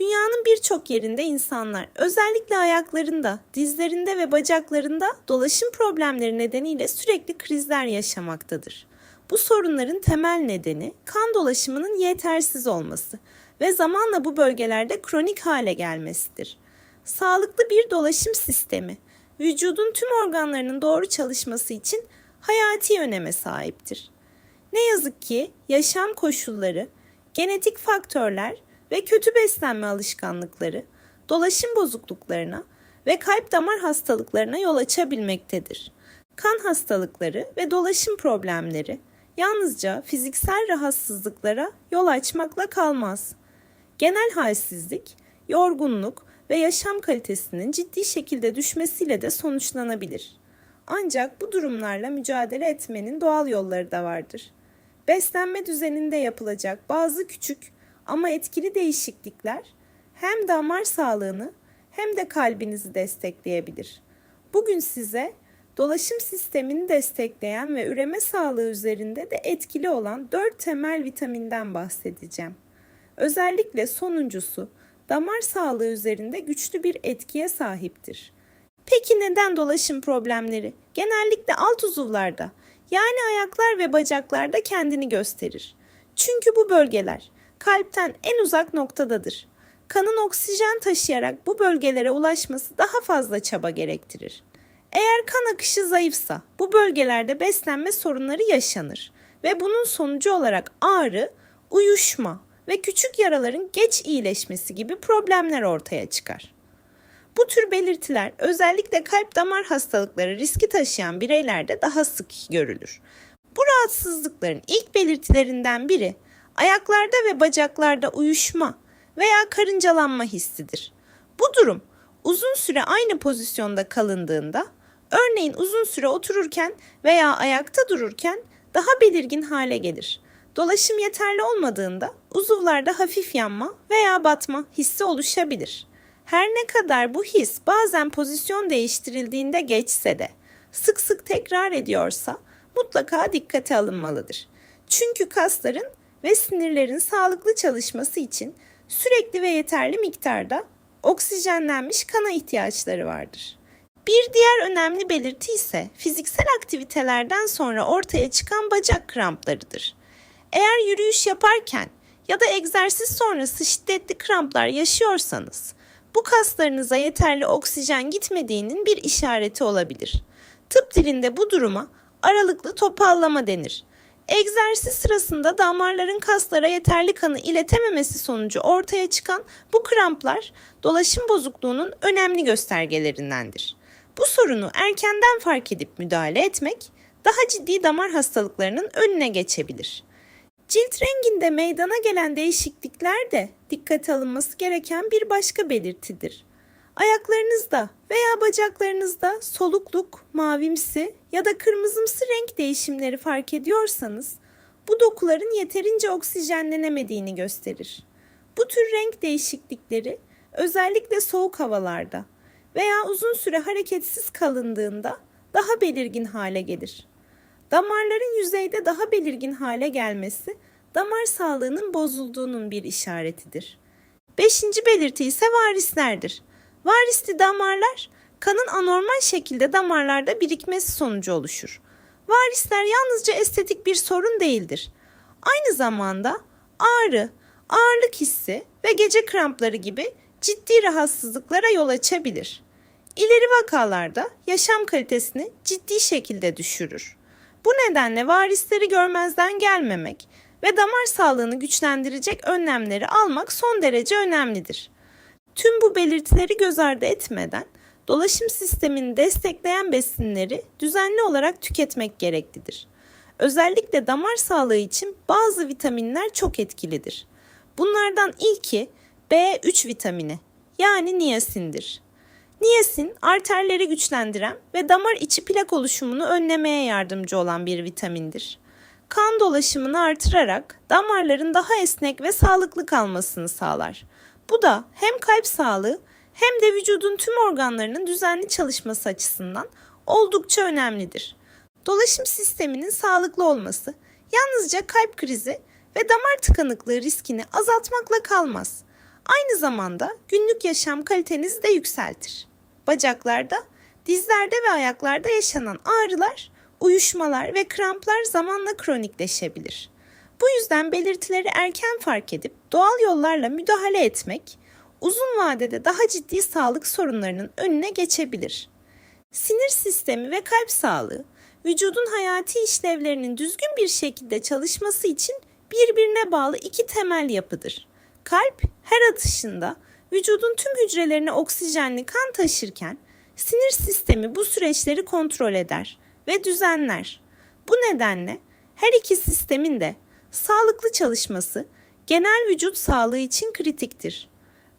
Dünyanın birçok yerinde insanlar, özellikle ayaklarında, dizlerinde ve bacaklarında dolaşım problemleri nedeniyle sürekli krizler yaşamaktadır. Bu sorunların temel nedeni kan dolaşımının yetersiz olması ve zamanla bu bölgelerde kronik hale gelmesidir. Sağlıklı bir dolaşım sistemi, vücudun tüm organlarının doğru çalışması için hayati öneme sahiptir. Ne yazık ki yaşam koşulları, genetik faktörler ve kötü beslenme alışkanlıkları dolaşım bozukluklarına ve kalp damar hastalıklarına yol açabilmektedir. Kan hastalıkları ve dolaşım problemleri yalnızca fiziksel rahatsızlıklara yol açmakla kalmaz. Genel halsizlik, yorgunluk ve yaşam kalitesinin ciddi şekilde düşmesiyle de sonuçlanabilir. Ancak bu durumlarla mücadele etmenin doğal yolları da vardır. Beslenme düzeninde yapılacak bazı küçük ama etkili değişiklikler hem damar sağlığını hem de kalbinizi destekleyebilir. Bugün size dolaşım sistemini destekleyen ve üreme sağlığı üzerinde de etkili olan 4 temel vitaminden bahsedeceğim. Özellikle sonuncusu damar sağlığı üzerinde güçlü bir etkiye sahiptir. Peki neden dolaşım problemleri genellikle alt uzuvlarda yani ayaklar ve bacaklarda kendini gösterir? Çünkü bu bölgeler kalpten en uzak noktadadır. Kanın oksijen taşıyarak bu bölgelere ulaşması daha fazla çaba gerektirir. Eğer kan akışı zayıfsa bu bölgelerde beslenme sorunları yaşanır ve bunun sonucu olarak ağrı, uyuşma ve küçük yaraların geç iyileşmesi gibi problemler ortaya çıkar. Bu tür belirtiler özellikle kalp damar hastalıkları riski taşıyan bireylerde daha sık görülür. Bu rahatsızlıkların ilk belirtilerinden biri ayaklarda ve bacaklarda uyuşma veya karıncalanma hissidir. Bu durum uzun süre aynı pozisyonda kalındığında, örneğin uzun süre otururken veya ayakta dururken daha belirgin hale gelir. Dolaşım yeterli olmadığında uzuvlarda hafif yanma veya batma hissi oluşabilir. Her ne kadar bu his bazen pozisyon değiştirildiğinde geçse de sık sık tekrar ediyorsa mutlaka dikkate alınmalıdır. Çünkü kasların ve sinirlerin sağlıklı çalışması için sürekli ve yeterli miktarda oksijenlenmiş kana ihtiyaçları vardır. Bir diğer önemli belirti ise fiziksel aktivitelerden sonra ortaya çıkan bacak kramplarıdır. Eğer yürüyüş yaparken ya da egzersiz sonrası şiddetli kramplar yaşıyorsanız, bu kaslarınıza yeterli oksijen gitmediğinin bir işareti olabilir. Tıp dilinde bu duruma aralıklı topallama denir. Egzersiz sırasında damarların kaslara yeterli kanı iletememesi sonucu ortaya çıkan bu kramplar dolaşım bozukluğunun önemli göstergelerindendir. Bu sorunu erkenden fark edip müdahale etmek daha ciddi damar hastalıklarının önüne geçebilir. Cilt renginde meydana gelen değişiklikler de dikkate alınması gereken bir başka belirtidir. Ayaklarınızda veya bacaklarınızda solukluk, mavimsi ya da kırmızımsı renk değişimleri fark ediyorsanız bu dokuların yeterince oksijenlenemediğini gösterir. Bu tür renk değişiklikleri özellikle soğuk havalarda veya uzun süre hareketsiz kalındığında daha belirgin hale gelir. Damarların yüzeyde daha belirgin hale gelmesi damar sağlığının bozulduğunun bir işaretidir. Beşinci belirti ise varislerdir. Varisli damarlar kanın anormal şekilde damarlarda birikmesi sonucu oluşur. Varisler yalnızca estetik bir sorun değildir. Aynı zamanda ağrı, ağırlık hissi ve gece krampları gibi ciddi rahatsızlıklara yol açabilir. İleri vakalarda yaşam kalitesini ciddi şekilde düşürür. Bu nedenle varisleri görmezden gelmemek ve damar sağlığını güçlendirecek önlemleri almak son derece önemlidir. Tüm bu belirtileri göz ardı etmeden dolaşım sistemini destekleyen besinleri düzenli olarak tüketmek gereklidir. Özellikle damar sağlığı için bazı vitaminler çok etkilidir. Bunlardan ilki B3 vitamini yani niyasindir. Niyasin arterleri güçlendiren ve damar içi plak oluşumunu önlemeye yardımcı olan bir vitamindir. Kan dolaşımını artırarak damarların daha esnek ve sağlıklı kalmasını sağlar. Bu da hem kalp sağlığı hem de vücudun tüm organlarının düzenli çalışması açısından oldukça önemlidir. Dolaşım sisteminin sağlıklı olması yalnızca kalp krizi ve damar tıkanıklığı riskini azaltmakla kalmaz. Aynı zamanda günlük yaşam kalitenizi de yükseltir. Bacaklarda, dizlerde ve ayaklarda yaşanan ağrılar, uyuşmalar ve kramplar zamanla kronikleşebilir. Bu yüzden belirtileri erken fark edip doğal yollarla müdahale etmek uzun vadede daha ciddi sağlık sorunlarının önüne geçebilir. Sinir sistemi ve kalp sağlığı vücudun hayati işlevlerinin düzgün bir şekilde çalışması için birbirine bağlı iki temel yapıdır. Kalp her atışında vücudun tüm hücrelerine oksijenli kan taşırken sinir sistemi bu süreçleri kontrol eder ve düzenler. Bu nedenle her iki sistemin de sağlıklı çalışması genel vücut sağlığı için kritiktir.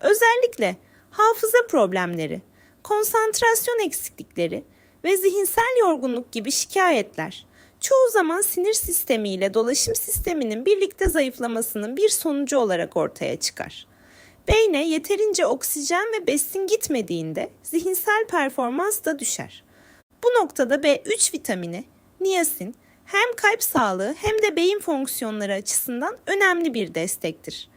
Özellikle hafıza problemleri, konsantrasyon eksiklikleri ve zihinsel yorgunluk gibi şikayetler çoğu zaman sinir sistemi ile dolaşım sisteminin birlikte zayıflamasının bir sonucu olarak ortaya çıkar. Beyne yeterince oksijen ve besin gitmediğinde zihinsel performans da düşer. Bu noktada B3 vitamini, niyasin hem kalp sağlığı hem de beyin fonksiyonları açısından önemli bir destektir.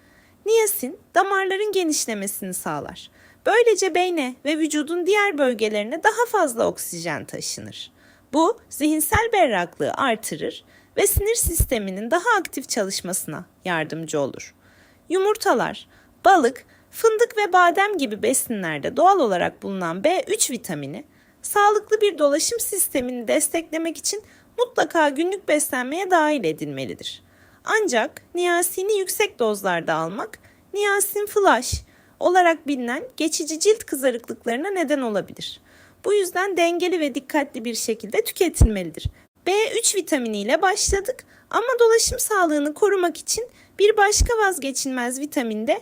Niyasin damarların genişlemesini sağlar. Böylece beyne ve vücudun diğer bölgelerine daha fazla oksijen taşınır. Bu zihinsel berraklığı artırır ve sinir sisteminin daha aktif çalışmasına yardımcı olur. Yumurtalar, balık, fındık ve badem gibi besinlerde doğal olarak bulunan B3 vitamini, sağlıklı bir dolaşım sistemini desteklemek için mutlaka günlük beslenmeye dahil edilmelidir. Ancak niyasini yüksek dozlarda almak, niyasin flash olarak bilinen geçici cilt kızarıklıklarına neden olabilir. Bu yüzden dengeli ve dikkatli bir şekilde tüketilmelidir. B3 vitaminiyle başladık ama dolaşım sağlığını korumak için bir başka vazgeçilmez vitamin de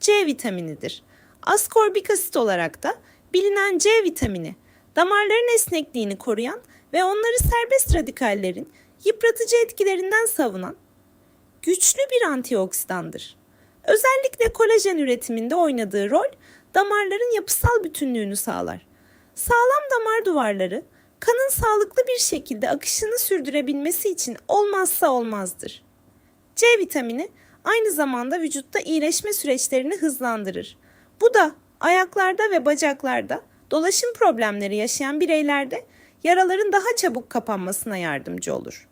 C vitaminidir. Askorbik asit olarak da bilinen C vitamini damarların esnekliğini koruyan ve onları serbest radikallerin yıpratıcı etkilerinden savunan güçlü bir antioksidandır. Özellikle kolajen üretiminde oynadığı rol damarların yapısal bütünlüğünü sağlar. Sağlam damar duvarları kanın sağlıklı bir şekilde akışını sürdürebilmesi için olmazsa olmazdır. C vitamini aynı zamanda vücutta iyileşme süreçlerini hızlandırır. Bu da ayaklarda ve bacaklarda dolaşım problemleri yaşayan bireylerde yaraların daha çabuk kapanmasına yardımcı olur.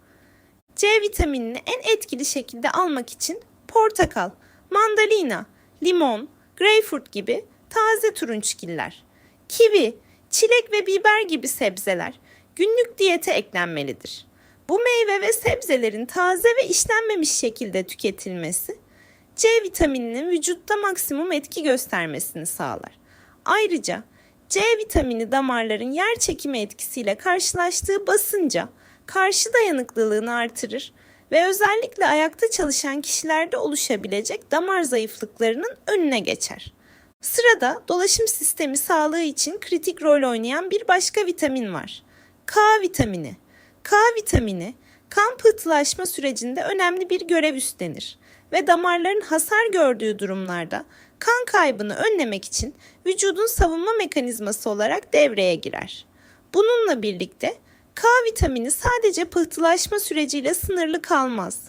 C vitaminini en etkili şekilde almak için portakal, mandalina, limon, greyfurt gibi taze turunçgiller, kivi, çilek ve biber gibi sebzeler günlük diyete eklenmelidir. Bu meyve ve sebzelerin taze ve işlenmemiş şekilde tüketilmesi C vitamininin vücutta maksimum etki göstermesini sağlar. Ayrıca C vitamini damarların yer çekimi etkisiyle karşılaştığı basınca karşı dayanıklılığını artırır ve özellikle ayakta çalışan kişilerde oluşabilecek damar zayıflıklarının önüne geçer. Sırada dolaşım sistemi sağlığı için kritik rol oynayan bir başka vitamin var. K vitamini. K vitamini kan pıhtılaşma sürecinde önemli bir görev üstlenir ve damarların hasar gördüğü durumlarda kan kaybını önlemek için vücudun savunma mekanizması olarak devreye girer. Bununla birlikte K vitamini sadece pıhtılaşma süreciyle sınırlı kalmaz.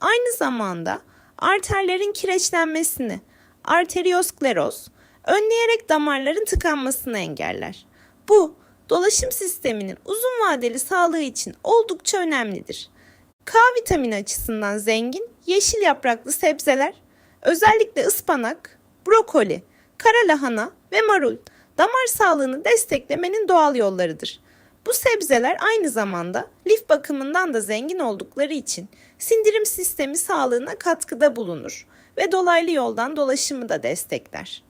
Aynı zamanda arterlerin kireçlenmesini, arterioskleroz, önleyerek damarların tıkanmasını engeller. Bu, dolaşım sisteminin uzun vadeli sağlığı için oldukça önemlidir. K vitamini açısından zengin yeşil yapraklı sebzeler, özellikle ıspanak, brokoli, kara lahana ve marul damar sağlığını desteklemenin doğal yollarıdır. Bu sebzeler aynı zamanda lif bakımından da zengin oldukları için sindirim sistemi sağlığına katkıda bulunur ve dolaylı yoldan dolaşımı da destekler.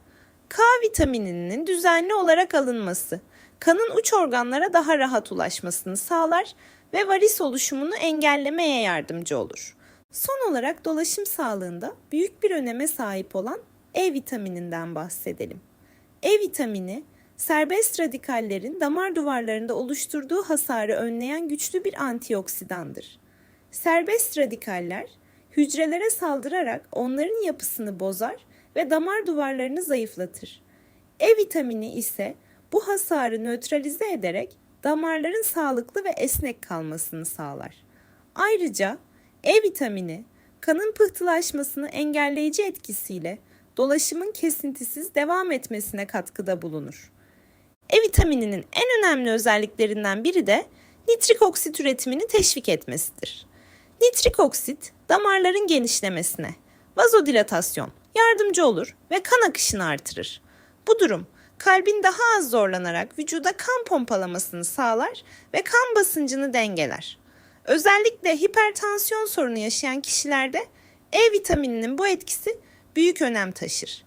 K vitamininin düzenli olarak alınması kanın uç organlara daha rahat ulaşmasını sağlar ve varis oluşumunu engellemeye yardımcı olur. Son olarak dolaşım sağlığında büyük bir öneme sahip olan E vitamininden bahsedelim. E vitamini serbest radikallerin damar duvarlarında oluşturduğu hasarı önleyen güçlü bir antioksidandır. Serbest radikaller hücrelere saldırarak onların yapısını bozar ve damar duvarlarını zayıflatır. E vitamini ise bu hasarı nötralize ederek damarların sağlıklı ve esnek kalmasını sağlar. Ayrıca E vitamini kanın pıhtılaşmasını engelleyici etkisiyle dolaşımın kesintisiz devam etmesine katkıda bulunur. E vitamininin en önemli özelliklerinden biri de nitrik oksit üretimini teşvik etmesidir. Nitrik oksit damarların genişlemesine, vazodilatasyon yardımcı olur ve kan akışını artırır. Bu durum kalbin daha az zorlanarak vücuda kan pompalamasını sağlar ve kan basıncını dengeler. Özellikle hipertansiyon sorunu yaşayan kişilerde E vitamininin bu etkisi büyük önem taşır.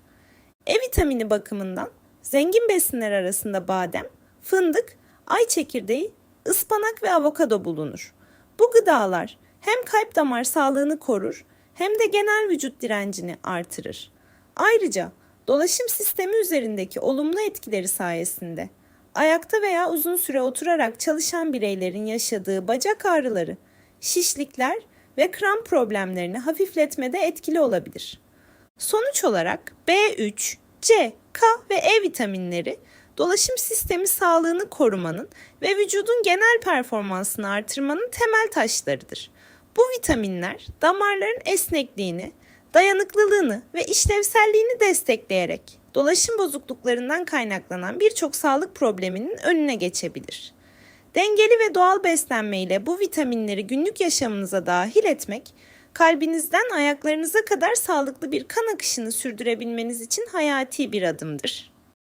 E vitamini bakımından zengin besinler arasında badem, fındık, ay çekirdeği, ıspanak ve avokado bulunur. Bu gıdalar hem kalp damar sağlığını korur hem de genel vücut direncini artırır. Ayrıca dolaşım sistemi üzerindeki olumlu etkileri sayesinde ayakta veya uzun süre oturarak çalışan bireylerin yaşadığı bacak ağrıları, şişlikler ve kramp problemlerini hafifletmede etkili olabilir. Sonuç olarak B3, C, K ve E vitaminleri dolaşım sistemi sağlığını korumanın ve vücudun genel performansını artırmanın temel taşlarıdır. Bu vitaminler damarların esnekliğini, dayanıklılığını ve işlevselliğini destekleyerek dolaşım bozukluklarından kaynaklanan birçok sağlık probleminin önüne geçebilir. Dengeli ve doğal beslenme ile bu vitaminleri günlük yaşamınıza dahil etmek, kalbinizden ayaklarınıza kadar sağlıklı bir kan akışını sürdürebilmeniz için hayati bir adımdır.